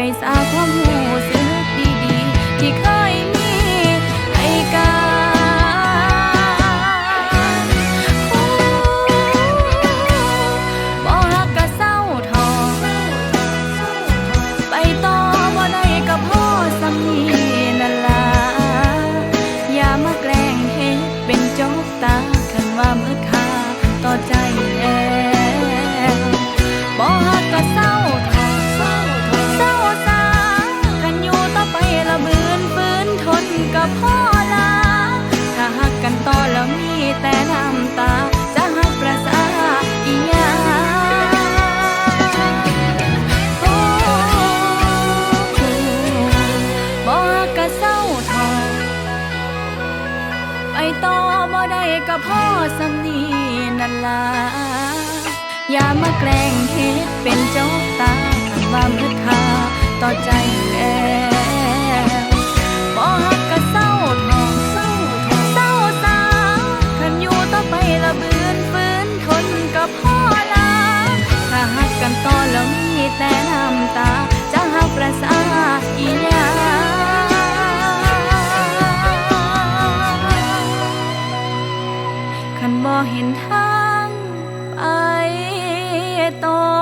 ไปสาความหูสึกดีๆ ที่เคยมีให้กันโอ้บ่ฮักก็เศร้าทอไปต่อบ่ได้ก็พ่อสำนีนั่นล่ะอย่ามาแกล้งเฮ็ดเป็นจกตา พ่อลา ถ้าฮักกันต่อแล้วมีแต่น้ำตา จะฮักประสาอีหยังโอ้บอกกะเศร้าทองไปต่อบ่ได้ก็พ่อสำนีนั่นล่ะอย่ามาแกล้งเฮ็ด ขันบ่เห็นทางไปต่อ